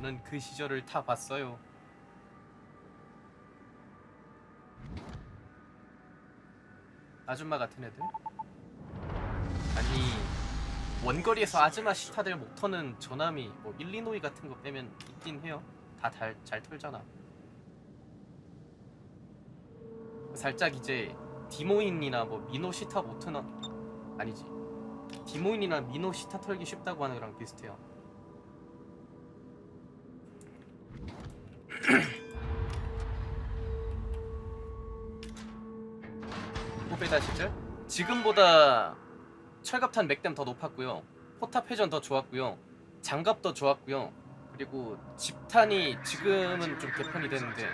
저는 그 시절을 타 봤어요. 아줌마 같은 애들? 아니 원거리에서 아줌마 시타들 목 터는 저남이 뭐 일리노이 같은 거 빼면 있긴 해요. 다 잘 털잖아. 살짝 이제 디모인이나 뭐 미노 시타 못 트나 아니지 디모인이나 미노 시타 털기 쉽다고 하는 거랑 비슷해요. 후베다 시절 지금보다 철갑탄 맥댐 더 높았고요. 포탑 회전 더 좋았고요. 장갑 더 좋았고요. 그리고 집탄이 지금은 좀 개편이 됐는데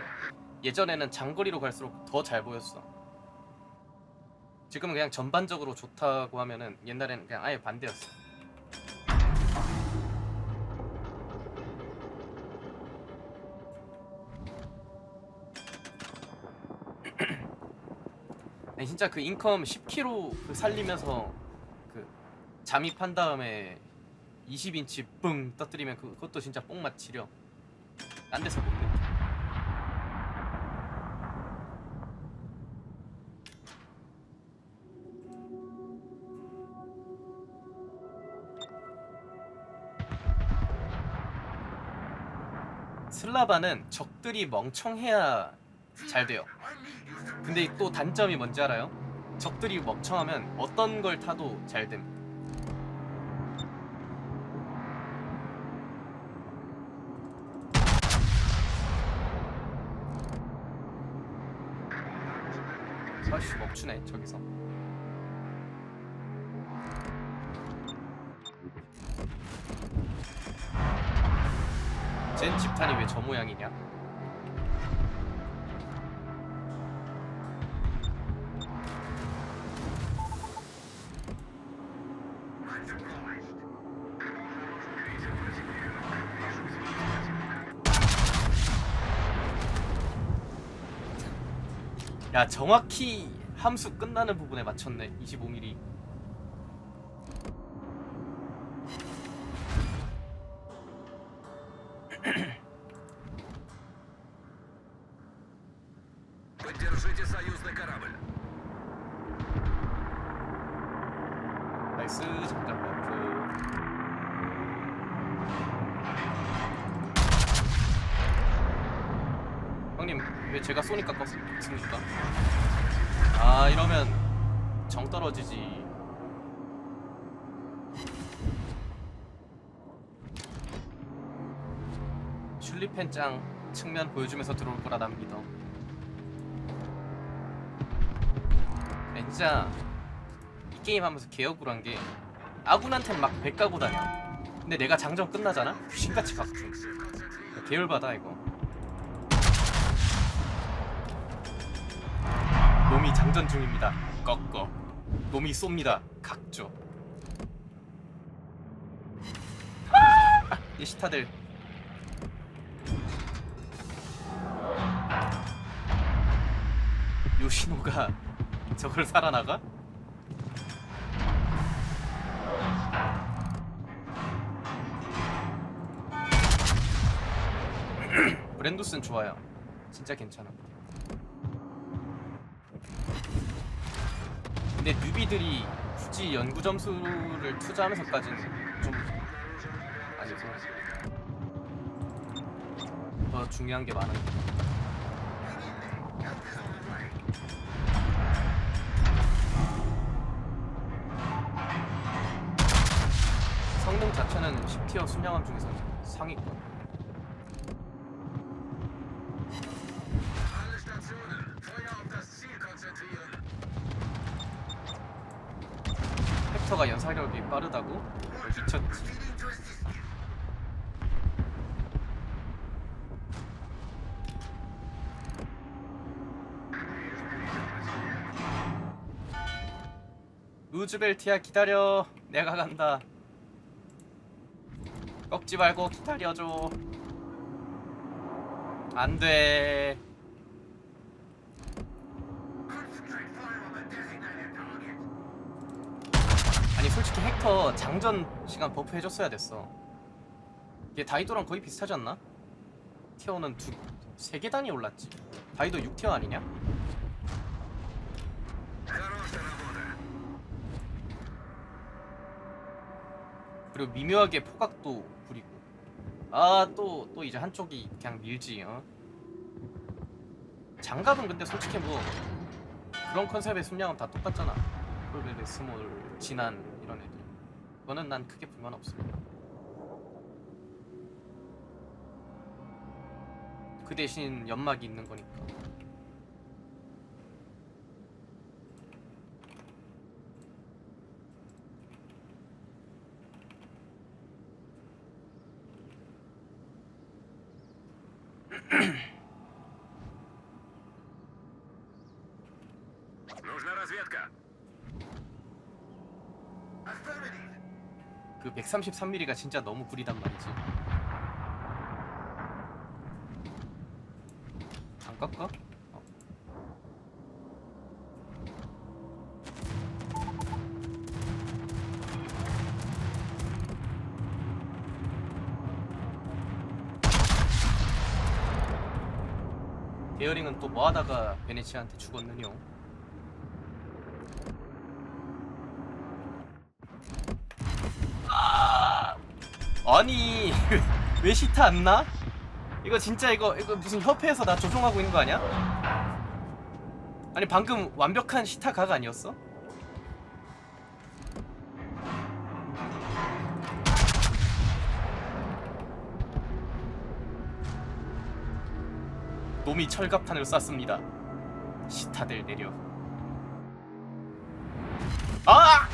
예전에는 장거리로 갈수록 더 잘 보였어. 지금은 그냥 전반적으로 좋다고 하면은 옛날에는 그냥 아예 반대였어. 진짜 그 인컴 10kg 그 살리면서 그 잠입한 다음에 20인치 뿡 떠뜨리면 그- 그것도 진짜 뽕맛 지려. 딴 데서 못 내. 슬라바는 적들이 멍청해야 잘 돼요. 근데 또 단점이 뭔지 알아요? 적들이 멍청하면 어떤 걸 타도 잘 됨. 아씨 멈추네 저기서. 젠 집탄이 왜 저 모양이냐? 야 정확히 함수 끝나는 부분에 맞췄네. 25mm 왜 제가 쏘니까 껐습니까? 아 이러면 정 떨어지지. 슐리펜 짱 측면 보여주면서 들어올 거라 난 믿어 네, 진짜 이 게임 하면서 개억울 한 게 아군한텐 막 백 가고 다녀. 근데 내가 장전 끝나잖아? 귀신같이 각중. 계열받아 이거 놈이 장전 중입니다 꺾어 놈이 쏩니다 각조 아, 이 시타들 요시노가 저걸 살아나가? 브랜두스는 좋아요. 진짜 괜찮아. 근데 뉴비들이 굳이 연구 점수를 투자하면서까지는 좀 아니고 더 중요한 게 많은 거. 성능 자체는 10티어 순양함 중에서 상위권. 벡터가 연사력이 빠르다고? 미쳤지. 루즈벨트야 기다려. 내가 간다. 꺾지 말고 기다려줘. 안 돼. 아니 솔직히 헥터 장전 시간 버프 해줬어야 됐어 얘 다이도랑 거의 비슷하지 않나? 티어는 두, 세 계단이 올랐지 다이도 6티어 아니냐? 그리고 미묘하게 포각도 부리고 아 또또 또 이제 한쪽이 그냥 밀지 어? 장갑은 근데 솔직히 뭐 그런 컨셉의 숨량은 다 똑같잖아 폴벨 스몰 진한 이런 애들. 그거는 난 크게 불만 없어. 그 대신 연막이 있는 거니까. 그 133mm가 진짜 너무 구리단 말이지. 안 깎아? 어. 베어링은 또 뭐하다가 베네치아한테 죽었느냐? 아니 왜 시타 안 나? 이거 진짜 이거 이거 무슨 협회에서 나 조종하고 있는 거 아니야? 아니 방금 완벽한 시타 각 아니었어? 놈이 철갑탄을 쐈습니다. 시타들 내려. 아!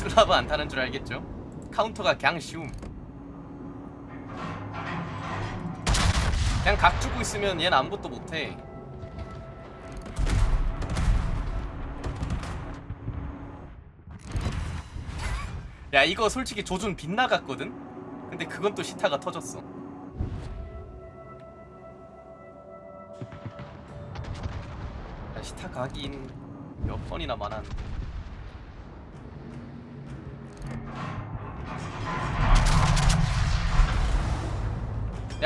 슬라브 안 타는 줄 알겠죠? 카운터가 그냥 쉬움. 그냥 각 주고 있으면 얘는 아무것도 못해. 야 이거 솔직히 조준 빗나갔거든? 근데 그건 또 시타가 터졌어. 야, 시타 각인 몇 번이나 많았는데.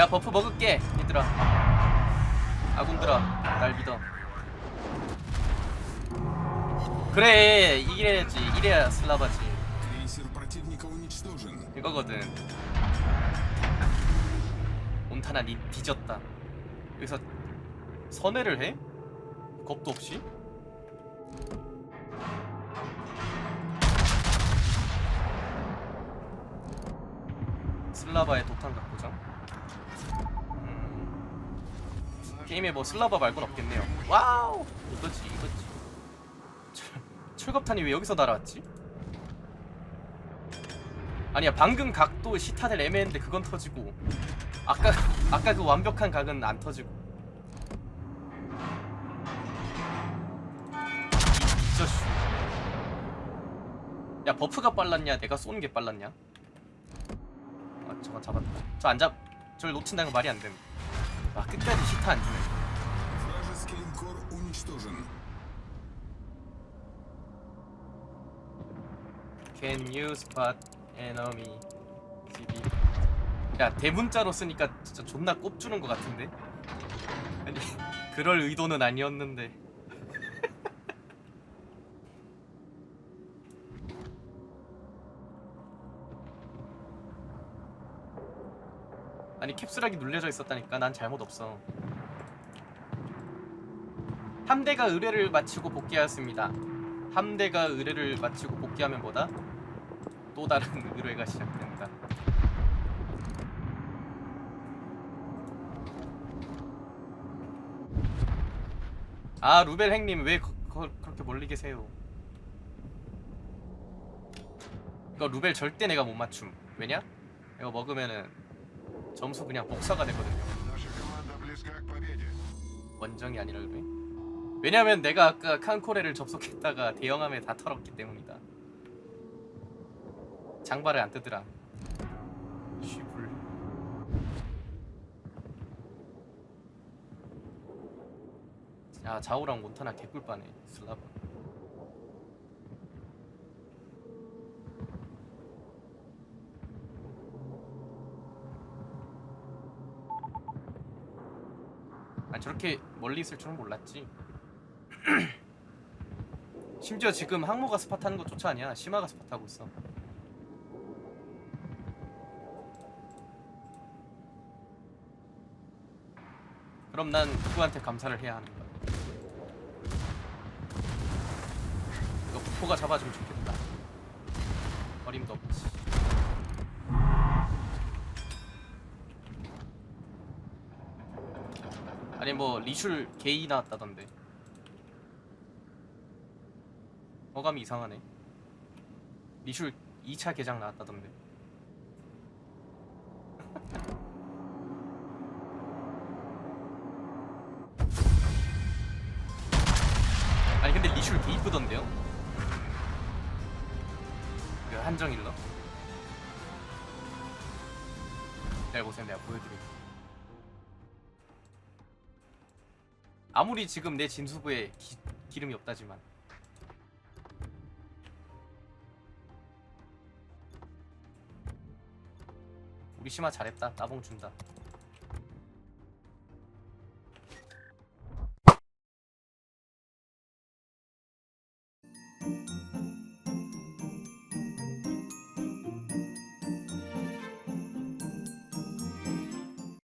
내가 버프 먹을게. 얘들아. 아군들아 날 믿어. 그래 이래야지. 이래야 슬라바지. 이거거든. 온타나 니 뒤졌다. 여기서 선회를 해? 겁도 없이? 슬라바의 독탄 같고 게임에 뭐 슬라바 말곤 없겠네요. 와우! 이거지 이거지. 철, 철갑탄이 왜 여기서 날아왔지? 아니야 방금 각도 시타델 애매했는데 그건 터지고 아까 아까 그 완벽한 각은 안 터지고. 이야 버프가 빨랐냐? 내가 쏘는 게 빨랐냐? 아 저거 잡았다. 저 안 잡 저를 놓친다는 거 말이 안됨 아 끝까지 시타 안 주네 Вражеский линкор уничтожен. Can you spot enemy CB 야 대문자로 쓰니까 진짜 존나 꼽주는 것 같은데 아니 그럴 의도는 아니었는데 아니 캡슐하기 눌려져 있었다니까 난 잘못 없어 함대가 의뢰를 마치고 복귀하였습니다 함대가 의뢰를 마치고 복귀하면 뭐다? 또 다른 의뢰가 시작된다. 아 루벨 행님 왜 거, 거, 그렇게 멀리 계세요? 이거 루벨 절대 내가 못 맞춤. 왜냐? 이거 먹으면은 점수 그냥 복사가 되거든요. 원정이 아니라 그래. 왜냐면 내가 아까 칸코레를 접속했다가 대형함에 다 털었기 때문이다. 장발을 안 뜨더라. 쉬불. 야 아, 자우랑 몬타나 개꿀빠네 슬라브. 아 저렇게 멀리 있을 줄은 몰랐지. 심지어 지금 항모가 스팟 하는 것조차 아니야. 시마가 스팟 하고 있어. 그럼 난 누구한테 감사를 해야 하는 거야. 이거 부포가 잡아주면 좋겠다. 어림도 없지 아니 뭐 리슐 게이 나왔다던데. 어감이 이상하네. 리슐 2차 개장 나왔다던데. 아니 근데 리슐 개 이쁘던데요? 그 한정일러? 내가 보세요. 내가 보여드릴게 아무리 지금 내 진수부에 기, 기름이 없다지만. 우리 심화 잘했다. 따봉 준다